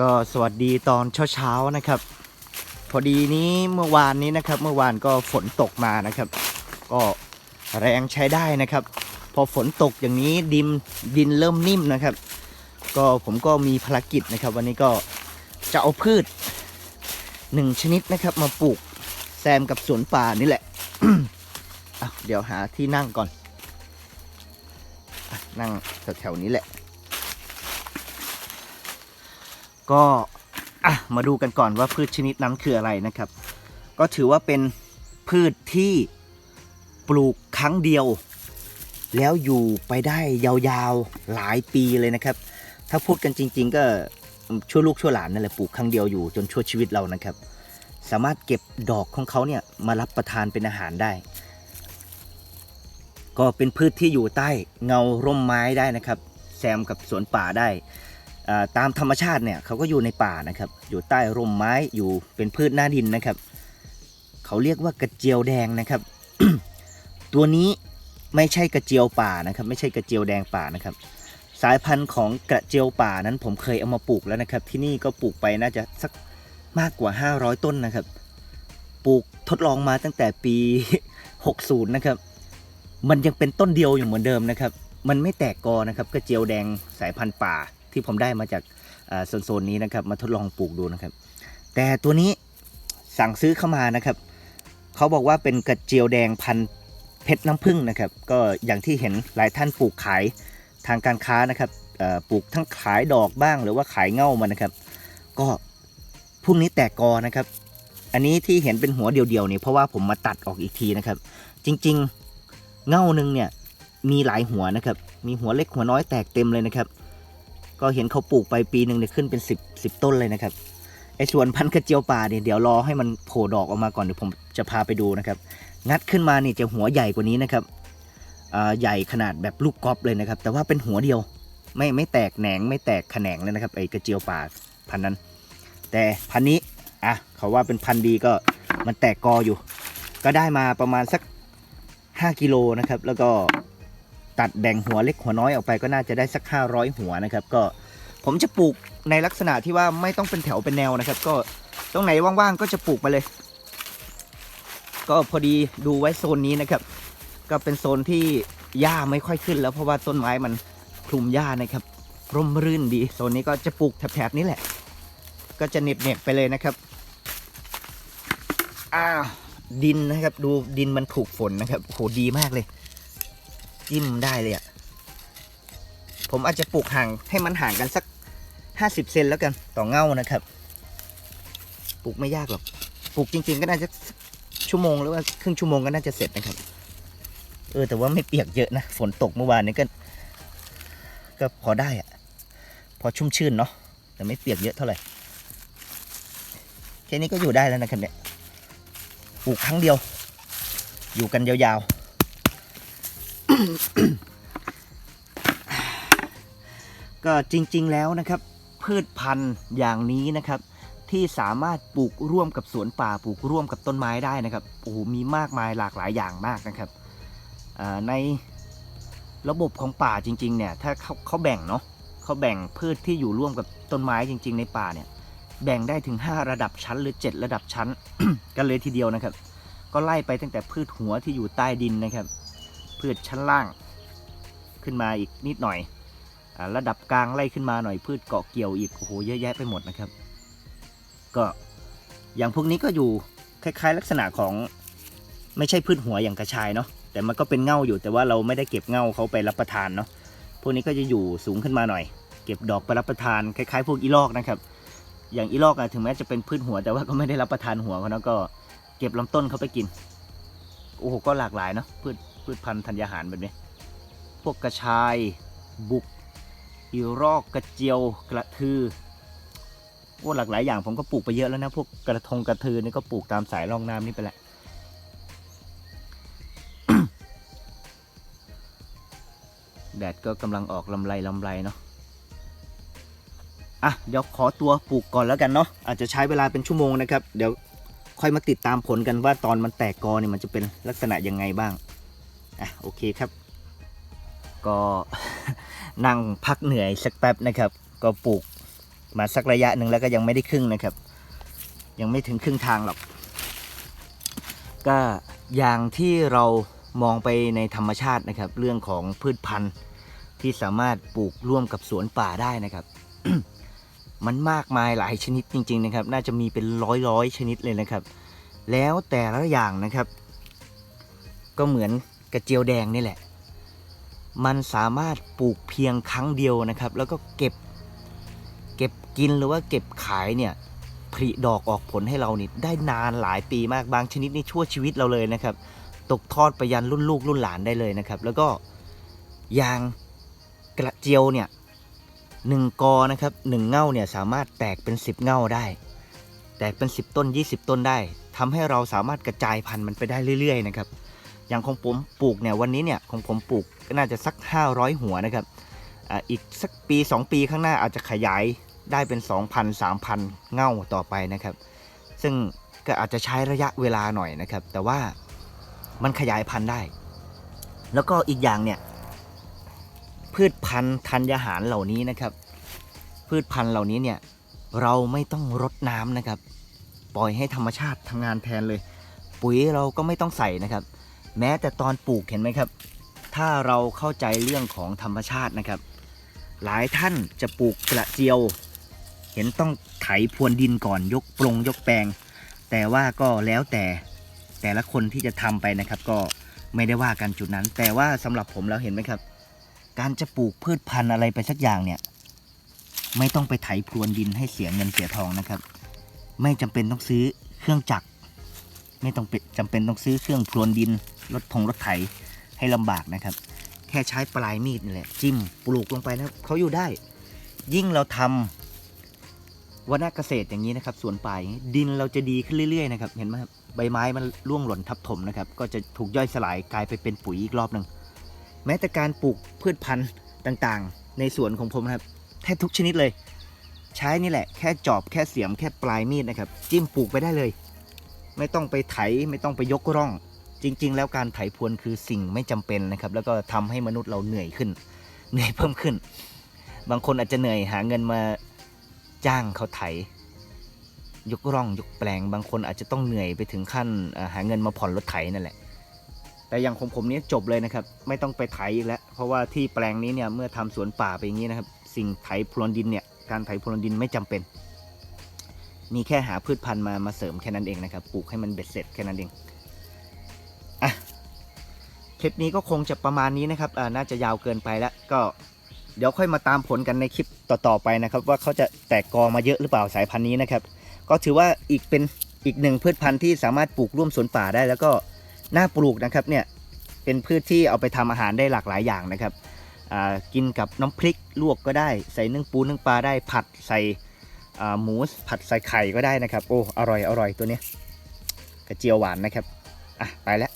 ก็สวัสดีตอนเช้าๆนะครับ พอดีนี้เมื่อวานนี้นะครับ เมื่อวานก็ฝนตกมานะครับ ก็แรงใช้ได้นะครับ พอฝนตกอย่างนี้ดินดินเริ่มนิ่มนะครับ ก็ผมก็มีภารกิจนะครับ วันนี้ก็จะเอาพืชหนึ่งชนิดนะครับ มาปลูกแซมกับสวนป่านี่แหละอะเดี๋ยวหาที่นั่งก่อนอนั่งแถวๆนี้แหละ ก็อะมาดูกันก่อนว่าพืชชนิดนั้นคืออะไรนะครับ ก็ถือว่าเป็นพืชที่ปลูกครั้งเดียว แล้วอยู่ไปได้ยาวๆหลายปีเลยนะครับ ถ้าพูดกันจริง ๆ ก็ชั่วลูกชั่วหลานนั่นแหละปลูกครั้งเดียวอยู่จนชั่วชีวิตเรานะครับ สามารถเก็บดอกของเขาเนี่ยมารับประทานเป็นอาหารได้ ก็เป็นพืชที่อยู่ใต้เงาร่มไม้ได้นะครับ แซมกับสวนป่าได้ ตามธรรมชาติเนี่ยเขาก็อยู่ในป่านะครับ อยู่ใต้ร่มไม้อยู่เป็นพืชหน้าดินนะครับ เขาเรียกว่ากระเจียวแดงนะครับ ตัวนี้ไม่ใช่กระเจียวป่านะครับ ไม่ใช่กระเจียวแดงป่านะครับ สายพันธุ์ของกระเจียวป่านั้นผมเคยเอามาปลูกแล้วนะครับ ที่นี่ก็ปลูกไปน่าจะสักมากกว่า 500 ต้นนะครับ ปลูกทดลองมาตั้งแต่ปี 60 นะครับ มันยังเป็นต้นเดียวอยู่เหมือนเดิมนะครับ มันไม่แตกกอนะครับ กระเจียวแดงสายพันธุ์ป่า ที่ผมได้มาจากโซนนี้นะครับ มาทดลองปลูกดูนะครับ แต่ตัวนี้สั่งซื้อเข้ามานะครับ เขาบอกว่าเป็นกระเจียวแดงพันเพชรน้ำผึ้งนะครับ ก็อย่างที่เห็นหลายท่านปลูกขายทางการค้านะครับปลูกทั้งขายดอกบ้าง หรือว่าขายเง่ามันนะครับ ก็พรุ่งนี้แตกกอนะครับ อันนี้ที่เห็นเป็นหัวเดียวๆเนี่ยเพราะว่าผมมาตัดออกอีกทีนะครับ จริง ๆ เง่าหนึ่งเนี่ยมีหลายหัวนะครับ มีหัวเล็กหัวน้อยแตกเต็มเลยนะครับ ก็เห็นเขาปลูกไปปีหนึ่งเนี่ยขึ้นเป็น 10 10 ต้นเลยนะครับไอ้ส่วนพันธุ์กระเจียวป่าเนี่ยเดี๋ยวรอให้มันโผล่ดอกออกมาก่อนเดี๋ยวผมจะพาไปดูนะครับ งัดขึ้นมานี่จะหัวใหญ่กว่านี้นะครับอ่าใหญ่ขนาดแบบลูกกอล์ฟเลยนะครับ แต่ว่าเป็นหัวเดียวไม่ไม่แตกแหนงไม่แตกแขนงเลยนะครับไอ้กระเจียวป่าพันนั้น แต่พันนี้อะเขาว่าเป็นพันธุ์ดีก็มันแตกกออยู่ ก็ได้มาประมาณสัก 5กิโลนะครับ แล้วก็ ตัดแบ่งหัวเล็กหัวน้อยออกไปก็น่าจะได้สัก 500 หัวนะครับ ก็ผมจะปลูกในลักษณะที่ว่าไม่ต้องเป็นแถวเป็นแนวนะครับ ก็ตรงไหนว่างๆก็จะปลูกมาเลย ก็พอดีดูไว้โซนนี้นะครับ ก็เป็นโซนที่หญ้าไม่ค่อยขึ้น แล้วเพราะว่าต้นไม้มันคลุมหญ้านะครับ ร่มรื่นดีโซนนี้ก็จะปลูกแถบๆนี้แหละ ก็จะเน็บๆไปเลยนะครับอ้าวดินนะครับ ดูดินมันถูกฝนนะครับโหดีมากเลย จิ้มได้เลยอะ่ะผมอาจจะปลูกห่างให้มันห่างกันสักห้าสิบเซนแล้วกันต่อเง่านะครับ ปลูกไม่ยากหรอกปลูกจริง ๆ ก็น่าจะชั่วโมงหรือว่าครึ่งชั่วโมงก็น่าจะเสร็จนะครับ เออแต่ว่าไม่เปียกเยอะนะฝนตกเมื่อวานนี้ก็ ก็พอได้อะพอชุ่มชื่นเนาะแต่ไม่เปียกเยอะเท่าไหร่แค่นี้ก็อยู่ได้แล้วนะครับเนี่ยปลูกครั้งเดียว อยู่กันยาวๆ ก็จริงๆแล้วนะครับ พืชพันธุ์อย่างนี้นะครับ ที่สามารถปลูกร่วมกับสวนป่าปลูกร่วมกับต้นไม้ได้นะครับโอ้โหมีมากมายหลากหลายอย่างมากนะครับในระบบของป่าจริง ๆ เนี่ย ถ้าเขาเขาแบ่งเนาะเขาแบ่งพืชที่อยู่ร่วมกับต้นไม้จริง ๆ ในป่าเนี่ย แบ่งได้ถึง 5 ระดับชั้นหรือ 7 ระดับชั้น กันเลยทีเดียวนะครับ ก็ไล่ไปตั้งแต่พืชหัวที่อยู่ใต้ดินนะครับ พืชชั้นล่าง ขึ้นมาอีกนิดหน่อยอระดับกลางไล่ขึ้นมาหน่อยพืชเกาะเกี่ยวอีกโอ้โหเยอะแยะไปหมดนะครับ ก็อย่างพวกนี้ก็อยู่คล้ายๆ ลักษณะของไม่ใช่พืชหัวอย่างกระชายเนาะแต่มันก็เป็นเง่าอยู่แต่ว่าเราไม่ได้เก็บเง่าเขาไปรับประทานเนาะพวกนี้ก็จะอยู่สูงขึ้นมาหน่อย เก็บดอกไปรับประทานคล้ายๆ พวกอีลอกนะครับ อย่างอีลอกอะถึงแม้จะเป็นพืชหัว แต่ว่าก็ไม่ได้รับประทานหัวเขาเนาะก็เก็บลำต้นเขาไปกินโอ้โหก็หลากหลายเนาะพืช พืชพันธุ์ธัญญาหารแบบนี้ พวกกระชาย บุก อีรอกกระเจียวกระทือโอ้หลากหลายอย่างผมก็ปลูกไปเยอะแล้วนะพวกกระทงกระทือนี่ก็ปลูกตามสายร่องน้ำนี่ไปแหละแดดก็กำลังออกลำไรลำไรเนาะอะเดี๋ยวขอตัวปลูกก่อนแล้วกันเนาะอาจจะใช้เวลาเป็นชั่วโมงนะครับ เดี๋ยวค่อยมาติดตามผลกันว่าตอนมันแตกกอเนี่ยมันจะเป็นลักษณะยังไงบ้าง อะโอเคครับ ก็นั่งพักเหนื่อยสักแป๊บนะครับ ก็ปลูกมาสักระยะหนึ่งแล้วก็ยังไม่ได้ครึ่งนะครับ ยังไม่ถึงครึ่งทางหรอก ก็อย่างที่เรามองไปในธรรมชาตินะครับ เรื่องของพืชพันธุ์ที่สามารถปลูกร่วมกับสวนป่าได้นะครับ มันมากมายหลายชนิดจริง ๆ นะครับ น่าจะมีเป็นร้อยร้อยชนิดเลยนะครับ แล้วแต่ละอย่างนะครับ ก็เหมือน กระเจียวแดงนี่แหละ มันสามารถปลูกเพียงครั้งเดียวนะครับ แล้วก็เก็บเก็บกินหรือว่าเก็บขายเนี่ยผลิดอกออกผลให้เรานี่ได้นานหลายปีมากบางชนิดนี่ชั่วชีวิตเราเลยนะครับ ตกทอดไปยันรุ่นลูกรุ่นหลานได้เลยนะครับ แล้วก็ยางกระเจียวเนี่ยหนึ่งกอนะครับหนึ่งเง่าเนี่ยสามารถแตกเป็น 10 เง่าได้ แตกเป็น 10 ต้น 20 ต้นได้ทำให้เราสามารถกระจายพันธุ์มันไปได้เรื่อยๆนะครับ อย่างของผมปลูกเนี่ยวันนี้เนี่ยของผมปลูกก็น่าจะสัก 500 หัวนะครับออีกสักปี 2 ปีข้างหน้าอาจจะขยายได้เป็น 2,000 3,000 เง่าต่อไปนะครับ ซึ่งก็อาจจะใช้ระยะเวลาหน่อยนะครับ แต่ว่ามันขยายพันธุ์ได้ แล้วก็อีกอย่างเนี่ย พืชพันธุ์ธัญญาหารเหล่านี้นะครับ พืชพันธุ์เหล่านี้เนี่ยเราไม่ต้องรดน้ำนะครับ ปล่อยให้ธรรมชาติทำงานแทนเลย ปุ๋ยเราก็ไม่ต้องใส่นะครับ แม้แต่ตอนปลูกเห็นไหมครับ ถ้าเราเข้าใจเรื่องของธรรมชาตินะครับ หลายท่านจะปลูกกระเจียว เห็นต้องไถพรวนดินก่อนยกปลงยกแปลง แต่ว่าก็แล้วแต่แต่ละคนที่จะทำไปนะครับ ก็ไม่ได้ว่ากันจุดนั้น แต่ว่าสำหรับผมแล้วเห็นไหมครับ การจะปลูกพืชพันธุ์อะไรไปสักอย่างเนี่ย ไม่ต้องไปไถพรวนดินให้เสียเงินเสียทองนะครับ ไม่จำเป็นต้องซื้อเครื่องจักร ไม่ต้องเป็นจำเป็นต้องซื้อเครื่องพรวนดินรถพงรถไถให้ลำบากนะครับ แค่ใช้ปลายมีดนี่แหละ จิ้มปลูกลงไปนะเขาอยู่ได้ ยิ่งเราทำวัฒนเกษตรอย่างนี้นะครับสวนป่ายดินเราจะดีขึ้นเรื่อยๆนะครับเห็นไหมครับใบไม้มันร่วงหล่นทับถมนะครับ ก็จะถูกย่อยสลายกลายไปเป็นปุ๋ยอีกรอบหนึ่งแม้แต่การปลูกพืชพันธุ์ต่างๆ ในสวนของผมนะครับแทบทุกชนิดเลย ใช้นี่แหละแค่จอบแค่เสียมแค่ปลายมีดนะครับ จิ้มปลูกไปได้เลย ไม่ต้องไปไถไม่ต้องไปยกร่อง จริง ๆ แล้วการไถพรวนคือสิ่งไม่จำเป็นนะครับ แล้วก็ทำให้มนุษย์เราเหนื่อยขึ้น เหนื่อยเพิ่มขึ้น บางคนอาจจะเหนื่อยหาเงินมาจ้างเขาไถ ยกร่องยกแปลง บางคนอาจจะต้องเหนื่อยไปถึงขั้นหาเงินมาผ่อนรถไถนั่นแหละ แต่อย่างของผมนี้จบเลยนะครับ ไม่ต้องไปไถอีกแล้ว เพราะว่าที่แปลงนี้เนี่ยเมื่อทำสวนป่าไปอย่างนี้นะครับ สิ่งไถพรวนดินเนี่ยการไถพรวนดินไม่จำเป็น มีแค่หาพืชพันธุ์มามาเสริมแค่นั้นเองนะครับ ปลูกให้มันเบ็ดเสร็จแค่นั้นเองอะคลิปนี้ก็คงจะประมาณนี้นะครับอ่าน่าจะยาวเกินไปแล้วก็เดี๋ยวค่อยมาตามผลกันในคลิปต่อๆไปนะครับ ว่าเขาจะแตกกอมาเยอะหรือเปล่าสายพันธุ์นี้นะครับ ก็ถือว่าอีกเป็นอีกหนึ่งพืชพันธุ์ที่สามารถปลูกร่วมสวนป่าได้ แล้วก็น่าปลูกนะครับเนี่ยเป็นพืชที่เอาไปทำอาหารได้หลากหลายอย่างนะครับอ่ากินกับน้ำพริกลวกก็ได้ ใส่นึ่งปูนึ่งปลาได้ผัดใส่ หมูผัดใส่ไข่ก็ได้นะครับ โอ้ อร่อยอร่อยตัวนี้กระเจียวหวานนะครับ อะ ไปแล้ว